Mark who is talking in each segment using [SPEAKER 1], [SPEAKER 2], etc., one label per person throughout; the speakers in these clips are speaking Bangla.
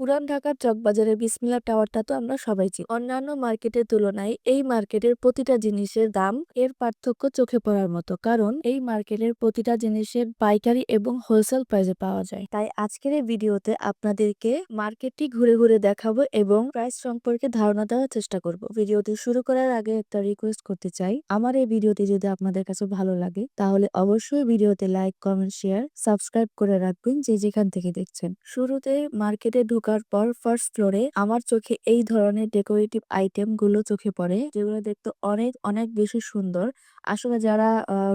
[SPEAKER 1] পুরান ঢাকার চকবাজারের বিসমিল্লা টাওয়ারটা তো আমরা সবাই চিনি। অন্যান্য মার্কেটের তুলনায় এই মার্কেটের প্রতিটা জিনিসের দাম এর পার্থক্য চোখে পড়ার মতো, কারণ এই মার্কেটের প্রতিটা জিনিসের পাইকারি এবং হোলসেল প্রাইসে পাওয়া যায়। তাই আজকের এই ভিডিওতে আপনাদেরকে মার্কেটটি ঘুরে ঘুরে দেখাবো এবং প্রাইস সম্পর্কে ধারণা দেওয়ার চেষ্টা করব। ভিডিওটি শুরু করার আগে একটা রিকোয়েস্ট করতে চাই, আমার এই ভিডিওটি যদি আপনাদের কাছে ভালো লাগে, তাহলে অবশ্যই ভিডিওতে লাইক, কমেন্ট, শেয়ার, সাবস্ক্রাইব করে রাখবেন যে যেখান থেকে দেখছেন। শুরুতে মার্কেটে ঢোকার পর ফার্স্ট ফ্লোরে আমার চোখে এই ধরনের ডেকোরেটিভ আইটেমগুলো চোখে পড়ে, যেগুলো দেখতে অনেক অনেক বেশি সুন্দর। আসলে যারা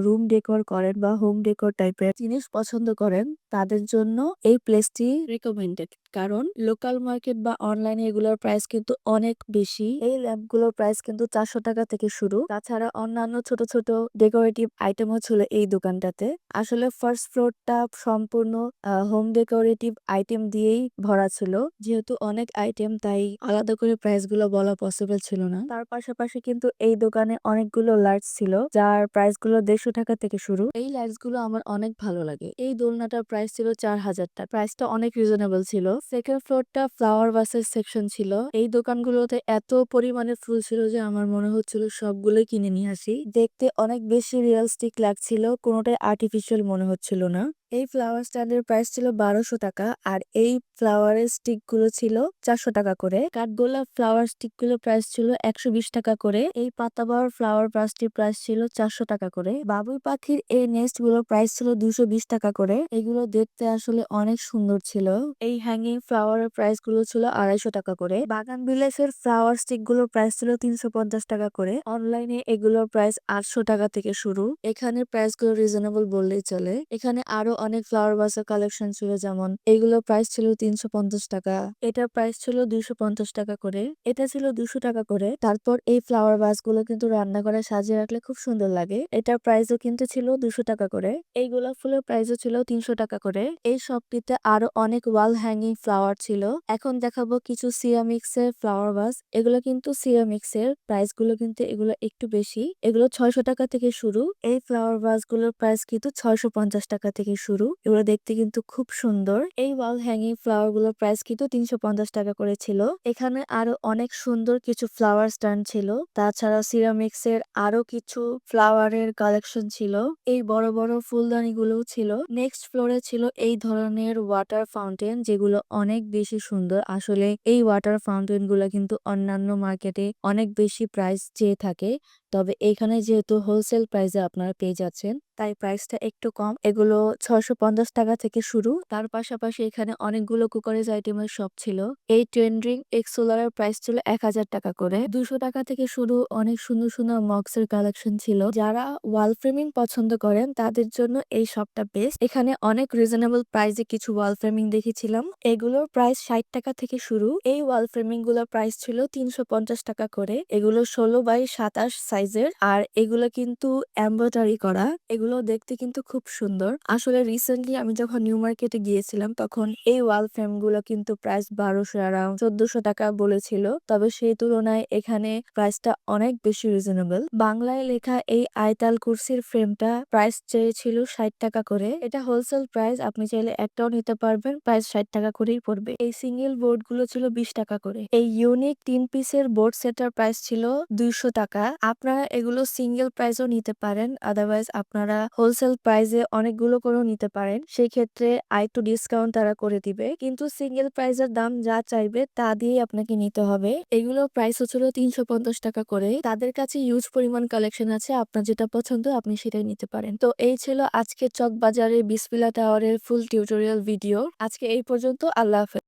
[SPEAKER 1] রুম ডেকোর করেন বা হোম ডেকোর টাইপের জিনিস পছন্দ করেন, তাদের জন্য এই প্লেসটি রিকমেন্ডেড কারণ লোকাল মার্কেট বা অনলাইনে এগুলোর প্রাইস কিন্তু অনেক বেশি। এই ল্যাম্পগুলোর প্রাইস কিন্তু চারশো টাকা থেকে শুরু। তাছাড়া অন্যান্য ছোট ছোট ডেকোরেটিভ আইটেমও ছিল এই দোকানটাতে। আসলে ফার্স্ট ফ্লোরটা সম্পূর্ণ হোম ডেকোরেটিভ আইটেম দিয়েই ভরা ছিল। যেহেতু অনেক আইটেম তাই আলাদা করে প্রাইসগুলো বলা পসিবল ছিল না। তার পাশাপাশি কিন্তু এই দোকানে অনেকগুলো লাইটস ছিল, যার প্রাইসগুলো দেড়শো টাকা থেকে শুরু। এই লাইটসগুলো আমার অনেক ভালো লাগে। এই দোলনাটার প্রাইস ছিল চার হাজার টাকা। প্রাইসটা অনেক রিজনেবল ছিল। সেকেন্ড ফ্লোরটা ফ্লাওয়ার বাসের সেকশন ছিল। এই দোকানগুলোতে এত পরিমাণে ফুল ছিল যে আমার মনে হচ্ছিল সবগুলোই কিনে নিয়ে আসি। দেখতে অনেক বেশি রিয়েলিস্টিক লাগছিল, কোনোটাই আর্টিফিশিয়াল মনে হচ্ছিল না। এই ফ্লাওয়ার স্ট্যান্ডের প্রাইস ছিল বারোশো টাকা আর এই ফ্লাওয়ারের স্টিকগুলো ছিল চারশো টাকা করে। কাঠগোলাপ ফ্লাওয়ার স্টিকগুলো প্রাইস ছিল একশো বিশ টাকা করে। এই পাতাবাহার ফ্লাওয়ার প্লাস্টিক প্রাইস ছিল চারশো টাকা করে। বাবুই পাখির এই নেস্টগুলো প্রাইস ছিল দুশো বিশ টাকা করে। এগুলো দেখতে আসলে অনেক সুন্দর ছিল। এই হ্যাঙ্গিং ফ্লাওয়ারের প্রাইসগুলো ছিল আড়াইশো টাকা করে। বাগান বিলাসের ফ্লাওয়ার স্টিকগুলোর প্রাইস ছিল তিনশো পঞ্চাশ টাকা করে। অনলাইনে এগুলোর প্রাইস আটশো টাকা থেকে শুরু। এখানে প্রাইসগুলো রিজনেবল বললেই চলে। এখানে আরও অনেক ফ্লাওয়ার বাসের কালেকশন ছিল যেমন এগুলো প্রাইস ছিল তিনশো পঞ্চাশ টাকা। এটার প্রাইস ছিল দুইশো পঞ্চাশ টাকা করে। এটা ছিল দুশো টাকা করে। তারপর এই ফ্লাওয়ার বাসগুলো কিন্তু রান্না করে সাজিয়ে রাখলে খুব সুন্দর লাগে। এটার প্রাইসও কিন্তু ছিল দুশো টাকা করে। এই গোলাপ ফুলের প্রাইসও ছিল তিনশো টাকা করে। এই শপটিতে আরও অনেক ওয়াল হ্যাঙ্গিং ফ্লাওয়ার ছিল। এখন দেখাবো কিছু সিরামিক্স এর ফ্লাওয়ার বাস এগুলো কিন্তু সিরামিক্স এর। প্রাইসগুলো কিন্তু এগুলো একটু বেশি। এগুলো ছয়শো টাকা থেকে শুরু। এই ফ্লাওয়ার বাসগুলোর প্রাইস কিন্তু ছয়শো পঞ্চাশ টাকা থেকে শুরু। এগুলো দেখতে কিন্তু খুব সুন্দর। এই ওয়াল হ্যাঙ্গিং ফ্লাওয়ারগুলোর প্রাইস কিন্তু তিনশো পঞ্চাশ টাকা করে ছিল। এখানে আরও অনেক সুন্দর কিছু ফ্লাওয়ার স্ট্যান্ড ছিল। তাছাড়া সিরামিক্স এর আরও কিছু ফ্লাওয়ারের কালেকশন ছিল। এই বড় বড় ফুলদানি গুলোও ছিল নেক্সট ফ্লোরে ছিল এই ধরনের ওয়াটার ফাউন্টেন যেগুলো অনেক বেশি সুন্দর। আসলে এই ওয়াটার ফাউন্টেনগুলো কিন্তু অন্যান্য মার্কেটে অনেক বেশি প্রাইস চেয়ে থাকে। তবে এখানে যেহেতু হোলসেল প্রাইসে আপনারা পেয়ে যাচ্ছেন, তাই প্রাইসটা একটু কম। এগুলো ছশো পঞ্চাশ টাকা থেকে শুরু। তার পাশাপাশি এখানে অনেকগুলো কুকারেজ আইটেমের শপ ছিল। এই ট্রেন্ডিং এক্সোলারের প্রাইস ছিল এক হাজার টাকা করে। দুশো টাকা থেকে শুরু অনেক সুন্দর সুন্দর মক্স এর কালেকশন ছিল। যারা ওয়াল ফ্রেমিং পছন্দ করেন, তাদের জন্য এই শপটা বেস্ট এখানে অনেক রিজনেবল প্রাইসে কিছু ওয়াল ফ্রেমিং দেখেছিলাম। এগুলোর প্রাইস ষাট টাকা থেকে শুরু। এই ওয়াল ফ্রেমিংগুলোর প্রাইস ছিল তিনশো পঞ্চাশ টাকা করে। এগুলো ষোলো বাই সাতাশ সাইজের। আর এগুলো কিন্তু এম্ব্রয়ডারি করা। এগুলো দেখতে কিন্তু খুব সুন্দর। আসলে রিসেন্টলি আমি যখন নিউ মার্কেটে গিয়েছিলাম, তখন এই ওয়াল ফ্রেমগুলো কিন্তু প্রাইস বারোশো অ্যারাউন্ড চোদ্দশো টাকা বলেছিল। তবে সেই তুলনায় এখানে প্রাইসটা অনেক বেশি রিজনেবল বাংলায় লেখা এই আয়তাল কুরসির ফ্রেমটা প্রাইস চেয়েছিল ষাট টাকা করে। এটা হোলসেল প্রাইস আপনি চাইলে একটাও নিতে পারবেন। প্রাইস ষাট টাকা করেই পড়বে। এই সিঙ্গেল বোর্ডগুলো ছিল বিশ টাকা করে। এই ইউনিক তিন পিসের বোর্ড সেটার প্রাইস ছিল দুইশো টাকা। আপনারা এগুলো সিঙ্গেল প্রাইসও নিতে পারেন। আদারওয়াইজ আপনারা হোলসেল প্রাইসে অনেকগুলো করেও নিতে পারেন। সেই ক্ষেত্রে আরেকটু ডিসকাউন্ট তারা করে দিবে। কিন্তু সিঙ্গেল প্রাইসের দাম যা চাইবে তা দিয়েই আপনাকে নিতে হবে। এগুলো প্রাইস হচ্ছিল তিনশো পঞ্চাশ টাকা করে। তাদের কাছে ইউজ পরিমাণ কালেকশন আছে। আপনার যেটা পছন্দ আপনি সেটাই নিতে পারেন। তো এই ছিল আজকে চক বাজারের বিসপিলা টাওয়ারের ফুল টিউটোরিয়াল ভিডিও আজকে এই পর্যন্ত আল্লাহ হাফেজ।